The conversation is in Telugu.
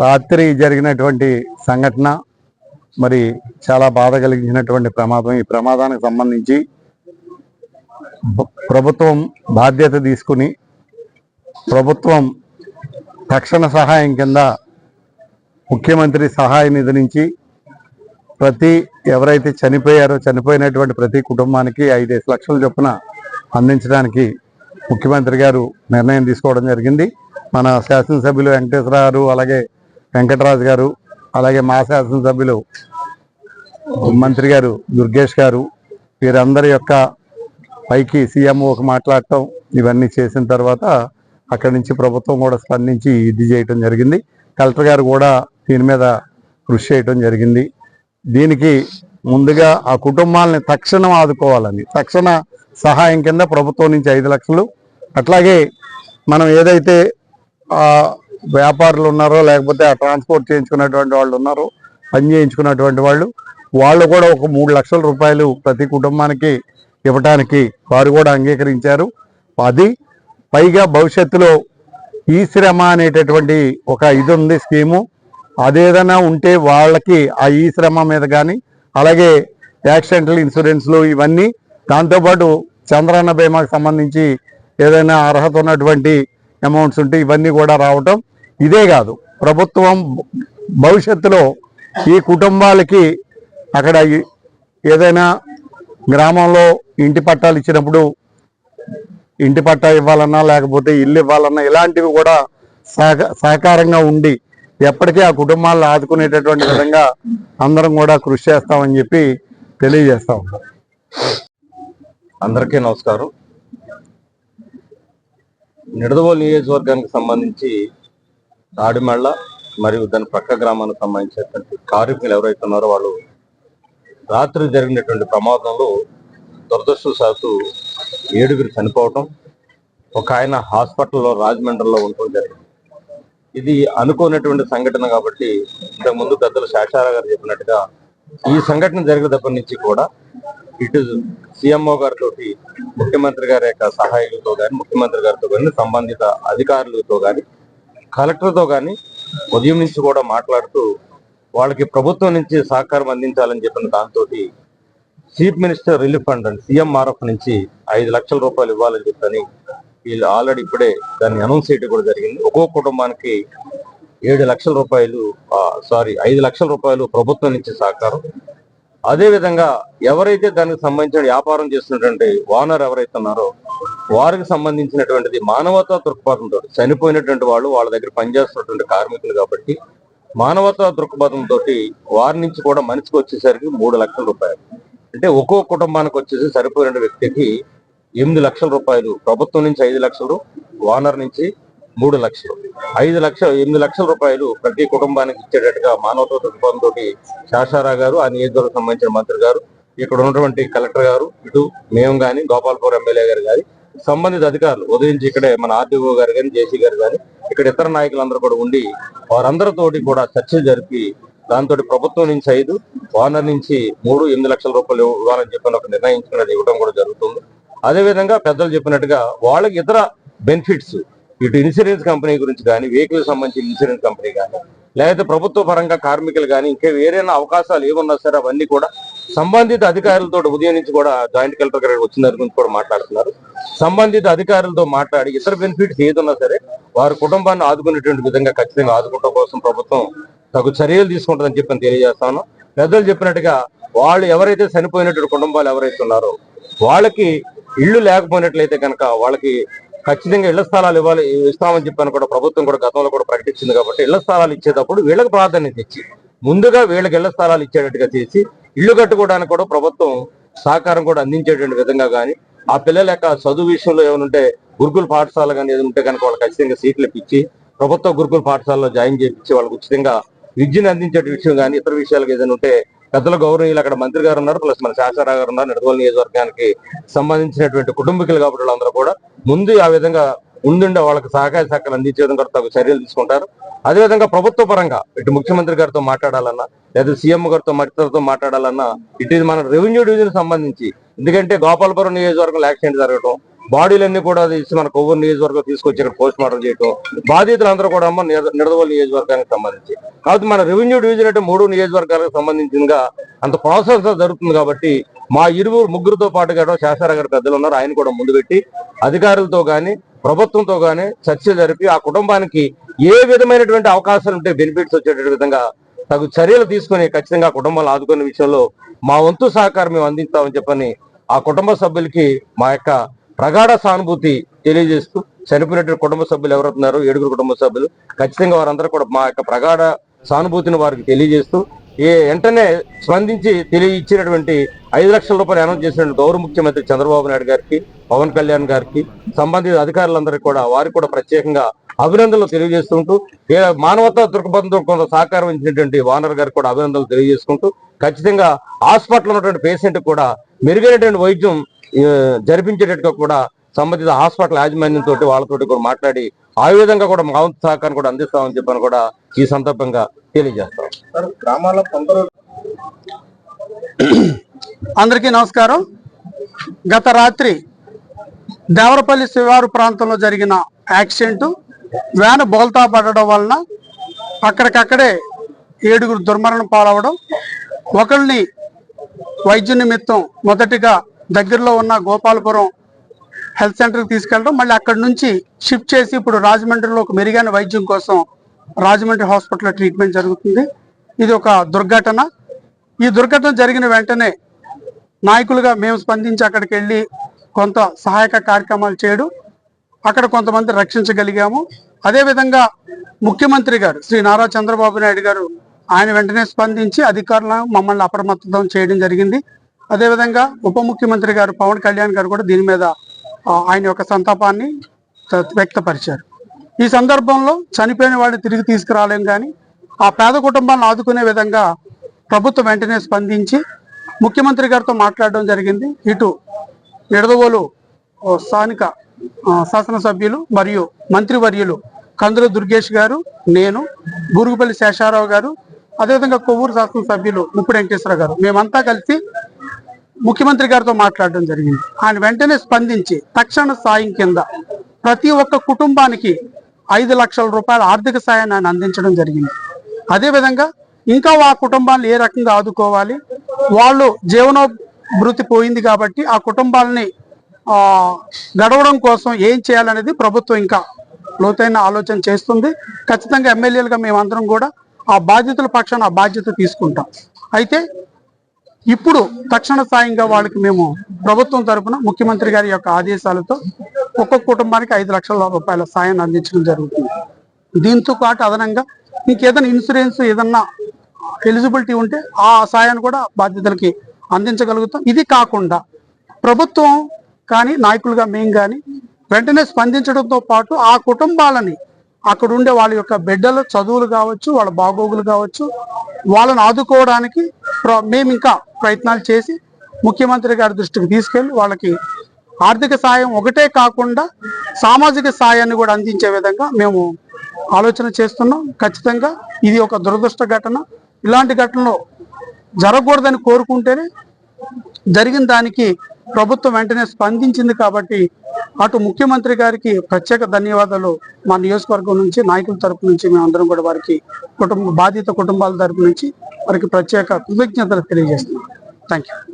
రాత్రి జరిగినటువంటి సంఘటన మరి చాలా బాధ కలిగించినటువంటి ప్రమాదం. ఈ ప్రమాదానికి సంబంధించి ప్రభుత్వం బాధ్యత తీసుకుని ప్రభుత్వం తక్షణ సహాయం కింద ముఖ్యమంత్రి సహాయ నిధి నుంచి ప్రతి ఎవరైతే చనిపోయారో చనిపోయినటువంటి ప్రతి కుటుంబానికి ఐదేసి లక్షల చొప్పున అందించడానికి ముఖ్యమంత్రి గారు నిర్ణయం తీసుకోవడం జరిగింది. మన శాసనసభ్యులు వెంకటేశ్వర గారు అలాగే వెంకటరాజు గారు అలాగే మా శాసనసభ్యులు మంత్రి గారు దుర్గేష్ గారు వీరందరి యొక్క పైకి సీఎంఓకి మాట్లాడటం ఇవన్నీ చేసిన తర్వాత అక్కడి నుంచి ప్రభుత్వం కూడా స్పందించి ఇది చేయటం జరిగింది. కలెక్టర్ గారు కూడా దీని మీద కృషి చేయటం జరిగింది. దీనికి ముందుగా ఆ కుటుంబాలని తక్షణం ఆదుకోవాలని తక్షణ సహాయం కింద ప్రభుత్వం నుంచి ఐదు లక్షలు అట్లాగే మనం ఏదైతే వ్యాపారులు ఉన్నారో లేకపోతే ఆ ట్రాన్స్పోర్ట్ చేయించుకున్నటువంటి వాళ్ళు ఉన్నారో పని చేయించుకున్నటువంటి వాళ్ళు వాళ్ళు కూడా ఒక మూడు లక్షల రూపాయలు ప్రతి కుటుంబానికి ఇవ్వటానికి వారు కూడా అంగీకరించారు. అది పైగా భవిష్యత్తులో ఈ శ్రమ అనేటటువంటి ఒక ఇది ఉంది స్కీము. అదేదైనా ఉంటే వాళ్ళకి ఆ ఈ శ్రమ మీద కానీ అలాగే యాక్సిడెంటల్ ఇన్సూరెన్స్లు ఇవన్నీ దాంతోపాటు చంద్రన్న బీమాకు సంబంధించి ఏదైనా అర్హత ఉన్నటువంటి అమౌంట్స్ ఉంటే ఇవన్నీ కూడా రావటం ఇదే కాదు. ప్రభుత్వం భవిష్యత్తులో ఈ కుటుంబాలకి అక్కడ ఏదైనా గ్రామంలో ఇంటి పట్టాలు ఇచ్చినప్పుడు ఇంటి పట్టా ఇవ్వాలన్నా లేకపోతే ఇల్లు ఇవ్వాలన్నా ఇలాంటివి కూడా సహక సహకారంగా ఉండి ఎప్పటికీ ఆ కుటుంబాలను ఆదుకునేటటువంటి విధంగా అందరం కూడా కృషి చేస్తామని చెప్పి తెలియజేస్తా ఉంటాం అందరికీ నమస్కారం. నిడదవోలు నియోజకవర్గానికి సంబంధించి తాడిమళ్ళ మరియు దాని పక్క గ్రామానికి సంబంధించినటువంటి కార్మికులు ఎవరైతే ఉన్నారో వాళ్ళు రాత్రి జరిగినటువంటి ప్రమాదంలో దురదృష్టవశాత్తు ఏడుగురు చనిపోవటం ఒక ఆయన హాస్పిటల్లో రాజమండ్రిలో ఉండటం జరిగింది. ఇది అనుకోనటువంటి సంఘటన కాబట్టి ఇంతకు ముందు పెద్దలు శాషారా గారు చెప్పినట్టుగా ఈ సంఘటన జరిగినప్పటి నుంచి కూడా ఇటు సీఎంఓ గారితో ముఖ్యమంత్రి గారి యొక్క సహాయకులతో కానీ ముఖ్యమంత్రి గారితో కానీ సంబంధిత అధికారులతో కానీ కలెక్టర్తో కానీ ఉదయం నుంచి కూడా మాట్లాడుతూ వాళ్ళకి ప్రభుత్వం నుంచి సహకారం అందించాలని చెప్పిన దాంతో chief minister relief fund and CMRF నుంచి ఐదు లక్షల రూపాయలు ఇవ్వాలని చెప్పని వీళ్ళు ఆల్రెడీ ఇప్పుడే దాన్ని అనౌన్స్ చేయడం కూడా జరిగింది. ఒక్కో కుటుంబానికి ఏడు లక్షల రూపాయలు సారీ ఐదు లక్షల రూపాయలు ప్రభుత్వం నుంచి సహకారం. అదే విధంగా ఎవరైతే దానికి సంబంధించిన వ్యాపారం చేస్తున్నటువంటి ఓనర్ ఎవరైతే ఉన్నారో వారికి సంబంధించినటువంటిది మానవతా దృక్పథంతో చనిపోయినటువంటి వాళ్ళు వాళ్ళ దగ్గర పనిచేస్తున్నటువంటి కార్మికులు కాబట్టి మానవతా దృక్పథంతో వారి నుంచి కూడా మనిషికి వచ్చేసరికి మూడు లక్షల రూపాయలు. అంటే ఒక్కో కుటుంబానికి వచ్చేసి సరిపోయిన వ్యక్తికి ఎనిమిది లక్షల రూపాయలు ప్రభుత్వం నుంచి ఐదు లక్షలు ఓనర్ నుంచి మూడు లక్షలు. ఐదు లక్షలు ఎనిమిది లక్షల రూపాయలు ప్రతి కుటుంబానికి ఇచ్చేటట్టుగా మానవతా దృక్పథంతో శాషారా గారు ఆ నియోజకవర్గం సంబంధించిన మంత్రి గారు ఇక్కడ ఉన్నటువంటి కలెక్టర్ గారు ఇటు మేము గాని గోపాల్పూర్ ఎమ్మెల్యే గారు కానీ సంబంధిత అధికారులు ఉదయించి ఇక్కడే మన ఆర్డీఓ గారు కానీ జేసీ గారు కానీ ఇక్కడ ఇతర నాయకులందరూ కూడా ఉండి వారందరితోటి కూడా చర్చలు జరిపి దాంతో ప్రభుత్వం నుంచి ఐదు ఓనర్ నుంచి మూడు ఎనిమిది లక్షల రూపాయలు ఇవ్వాలని చెప్పిన ఒక నిర్ణయించుకున్నది ఇవ్వడం కూడా జరుగుతుంది. అదే విధంగా పెద్దలు చెప్పినట్టుగా వాళ్ళకి ఇతర బెనిఫిట్స్ ఇటు ఇన్సూరెన్స్ కంపెనీ గురించి కానీ వెహికల్ సంబంధించిన ఇన్సూరెన్స్ కంపెనీ కానీ లేకపోతే ప్రభుత్వ పరంగా కార్మికులు కానీ ఇంకా వేరేనా అవకాశాలు ఏమున్నా సరే అవన్నీ కూడా సంబంధిత అధికారులతో ఉదయం నుంచి కూడా జాయింట్ కలెక్టర్ గారు వచ్చిన దాని గురించి కూడా మాట్లాడుతున్నారు. సంబంధిత అధికారులతో మాట్లాడి ఇతర బెనిఫిట్స్ ఏదున్నా సరే వారి కుటుంబాన్ని ఆదుకునేటువంటి విధంగా ఖచ్చితంగా ఆదుకోవడం కోసం ప్రభుత్వం తగు చర్యలు తీసుకుంటుందని చెప్పి తెలియజేస్తాను. పెద్దలు చెప్పినట్టుగా వాళ్ళు ఎవరైతే చనిపోయినటువంటి కుటుంబాలు ఎవరైతే ఉన్నారో వాళ్ళకి ఇళ్ళు లేకపోయినట్లయితే కనుక వాళ్ళకి ఖచ్చితంగా ఇళ్ళ స్థలాలు ఇవ్వాలి ఇస్తామని చెప్పాను కూడా ప్రభుత్వం కూడా గతంలో కూడా ప్రకటించింది కాబట్టి ఇళ్ళ స్థలాలు ఇచ్చేటప్పుడు వీళ్ళకి ప్రాధాన్యత ఇచ్చి ముందుగా వీళ్ళకి ఇళ్ళ స్థలాలు ఇచ్చేటట్టుగా చేసి ఇల్లు కట్టుకోవడానికి కూడా ప్రభుత్వం సహకారం కూడా అందించేటువంటి విధంగా కానీ ఆ పిల్లల యొక్క చదువు విషయంలో ఏమైనా ఉంటే గురుకుల పాఠశాల కానీ ఏదైనా ఉంటే కనుక వాళ్ళకి ఖచ్చితంగా సీట్లు ఇప్పించి ప్రభుత్వ గురుకుల పాఠశాలలో జాయిన్ చేయించి వాళ్ళకు ఉచితంగా విద్యను అందించే విషయం కానీ ఇతర విషయాలకు ఏదైనా ఉంటే పెద్దల గౌరవీయులు అక్కడ మంత్రి గారు ఉన్నారు ప్లస్ మన శాసనరావు గారు ఉన్నారు నిడదవోలు నియోజకవర్గానికి సంబంధించినటువంటి కుటుంబీకులు కాబట్టి వాళ్ళందరూ కూడా ముందు ఆ విధంగా ఉండుండే వాళ్ళకి సహకార శాఖలు అందించే విధంగా తగు చర్యలు తీసుకుంటారు. అదేవిధంగా ప్రభుత్వ పరంగా ఇటు ముఖ్యమంత్రి గారితో మాట్లాడాలన్నా లేదా సీఎం గారితో మరితలతో మాట్లాడాలన్నా ఇటు ఇది మన రెవెన్యూ డివిజన్ సంబంధించి ఎందుకంటే గోపాలపురం నియోజకవర్గంలో యాక్సిడెంట్ జరగడం బాడీలన్నీ కూడా తీసి మన కొవ్వూరు నియోజకవర్గం తీసుకొచ్చి ఇక్కడ పోస్ట్ మార్టం చేయటం. బాధితులందరూ కూడా అమ్మ నిడదవోలు నియోజకవర్గానికి సంబంధించి. కాబట్టి మన రెవెన్యూ డివిజన్ అంటే మూడు నియోజకవర్గాలకు సంబంధించిందిగా అంత ప్రాసెస్ జరుగుతుంది కాబట్టి మా ఇరువురు ముగ్గురుతో పాటుగా శాస్త్ర పెద్దలు ఉన్నారు ఆయన కూడా ముందు పెట్టి అధికారులతో కానీ ప్రభుత్వంతో కానీ చర్చ జరిపి ఆ కుటుంబానికి ఏ విధమైనటువంటి అవకాశాలు ఉంటే బెనిఫిట్స్ వచ్చేటటువంటి విధంగా తగు చర్యలు తీసుకొని ఖచ్చితంగా ఆ కుటుంబాలు ఆదుకునే విషయంలో మా వంతు సహకారం మేము అందిస్తామని చెప్పని ఆ కుటుంబ సభ్యులకి మా యొక్క ప్రగాఢ సానుభూతి తెలియజేస్తూ చనిపోయినట్టు కుటుంబ సభ్యులు ఎవరున్నారు ఏడుగురు కుటుంబ సభ్యులు. ఖచ్చితంగా వారందరూ కూడా మా యొక్క ప్రగాఢ సానుభూతిని వారికి తెలియజేస్తూ ఏ వెంటనే స్పందించి తెలియ ఇచ్చినటువంటి ఐదు లక్షల రూపాయలు అనౌన్స్ చేసిన గౌరవ ముఖ్యమంత్రి చంద్రబాబు నాయుడు గారికి పవన్ కళ్యాణ్ గారికి సంబంధిత అధికారులందరికీ కూడా వారికి కూడా ప్రత్యేకంగా అభినందనలు తెలియజేస్తుంటూ మానవతా దృక్పథంతో కొంత సహకారం ఇచ్చినటువంటి వానర్ గారికి కూడా అభినందనలు తెలియజేసుకుంటూ ఖచ్చితంగా హాస్పిటల్ ఉన్నటువంటి పేషెంట్ కూడా మెరుగైనటువంటి వైద్యం జరిపించేటట్టుగా కూడా సంబంధిత హాస్పిటల్ యాజమాన్యంతో వాళ్ళతోటి కూడా మాట్లాడి ఆ విధంగా కూడా మా వంతు సహకారం కూడా అందిస్తామని చెప్పని కూడా ఈ సందర్భంగా తెలియజేస్తాం. గ్రామాల అందరికీ నమస్కారం. గత రాత్రి దేవరపల్లి శివారు ప్రాంతంలో జరిగిన యాక్సిడెంట్ వ్యాన్ బోల్తా పడడం వలన అక్కడికక్కడే ఏడుగురు దుర్మరణం పాలవడం ఒకళ్ళని వైద్య నిమిత్తం మొదటిగా దగ్గరలో ఉన్న గోపాలపురం హెల్త్ సెంటర్కి తీసుకెళ్ళడం మళ్ళీ అక్కడి నుంచి షిఫ్ట్ చేసి ఇప్పుడు రాజమండ్రిలో ఒక మెరుగైన వైద్యం కోసం రాజమండ్రి హాస్పిటల్లో ట్రీట్మెంట్ జరుగుతుంది. ఇది ఒక దుర్ఘటన. ఈ దుర్ఘటన జరిగిన వెంటనే నాయకులుగా మేము స్పందించి అక్కడికి వెళ్ళి కొంత సహాయక కార్యక్రమాలు చేయడం అక్కడ కొంతమంది రక్షించగలిగాము. అదేవిధంగా ముఖ్యమంత్రి గారు శ్రీ నారా చంద్రబాబు నాయుడు గారు ఆయన వెంటనే స్పందించి అధికారులను మమ్మల్ని అప్రమత్తం చేయడం జరిగింది. అదేవిధంగా ఉప ముఖ్యమంత్రి గారు పవన్ కళ్యాణ్ గారు కూడా దీని మీద ఆయన యొక్క సంతాపాన్ని వ్యక్తపరిచారు. ఈ సందర్భంలో చనిపోయిన వాడిని తిరిగి తీసుకురాలేం కానీ ఆ పేద కుటుంబాలను ఆదుకునే విధంగా ప్రభుత్వం వెంటనే స్పందించి ముఖ్యమంత్రి గారితో మాట్లాడడం జరిగింది. ఇటు నిడదవోలు స్థానిక శాసనసభ్యులు మరియు మంత్రివర్యులు కందుల దుర్గేష్ గారు నేను బూరుగుపల్లి శేషారావు గారు అదేవిధంగా కొవ్వూరు శాసనసభ్యులు ముప్పుడు వెంకటేశ్వర గారు మేమంతా కలిసి ముఖ్యమంత్రి గారితో మాట్లాడడం జరిగింది. ఆయన వెంటనే స్పందించి తక్షణ సాయం కింద ప్రతి ఒక్క కుటుంబానికి ఐదు లక్షల రూపాయల ఆర్థిక సాయాన్ని ఆయన అందించడం జరిగింది. అదేవిధంగా ఇంకా ఆ కుటుంబాన్ని ఏ రకంగా ఆదుకోవాలి? వాళ్ళు జీవనోభృతి పోయింది కాబట్టి ఆ కుటుంబాలని గడవడం కోసం ఏం చేయాలనేది ప్రభుత్వం ఇంకా లోతైన ఆలోచన చేస్తుంది. ఖచ్చితంగా ఎమ్మెల్యేలుగా మేమందరం కూడా ఆ బాధ్యతల పక్షాన ఆ బాధ్యత తీసుకుంటాం. అయితే ఇప్పుడు తక్షణ సాయంగా వాళ్ళకి మేము ప్రభుత్వం తరపున ముఖ్యమంత్రి గారి యొక్క ఆదేశాలతో ఒక్కొక్క కుటుంబానికి ఐదు లక్షల రూపాయల సాయాన్ని అందించడం జరుగుతుంది. దీంతో పాటు అదనంగా ఇంకేదైనా ఇన్సూరెన్స్ ఏదన్నా ఎలిజిబిలిటీ ఉంటే ఆ సాయాన్ని కూడా బాధ్యతలకి అందించగలుగుతాం. ఇది కాకుండా ప్రభుత్వం కానీ నాయకులుగా మేము కానీ వెంటనే స్పందించడంతో పాటు ఆ కుటుంబాలని అక్కడ ఉండే వాళ్ళ యొక్క బిడ్డల చదువులు కావచ్చు వాళ్ళ బాగోగులు కావచ్చు వాళ్ళని ఆదుకోవడానికి ప్ర- మేము ఇంకా ప్రయత్నాలు చేసి ముఖ్యమంత్రి గారి దృష్టికి తీసుకెళ్ళి వాళ్ళకి ఆర్థిక సాయం ఒకటే కాకుండా సామాజిక సాయాన్ని కూడా అందించే విధంగా మేము ఆలోచన చేస్తున్నాం. ఖచ్చితంగా ఇది ఒక దురదృష్ట ఘటన. ఇలాంటి ఘటనలు జరగకూడదని కోరుకుంటేనే జరిగిన దానికి ప్రభుత్వం వెంటనే స్పందించింది కాబట్టి అటు ముఖ్యమంత్రి గారికి ప్రత్యేక ధన్యవాదాలు మా నియోజకవర్గం నుంచి నాయకుల తరపు నుంచి మేమందరం కూడా వారికి కుటుంబ బాధిత కుటుంబాల తరపు నుంచి వారికి ప్రత్యేక కృతజ్ఞతలు తెలియజేస్తున్నాం. Thank you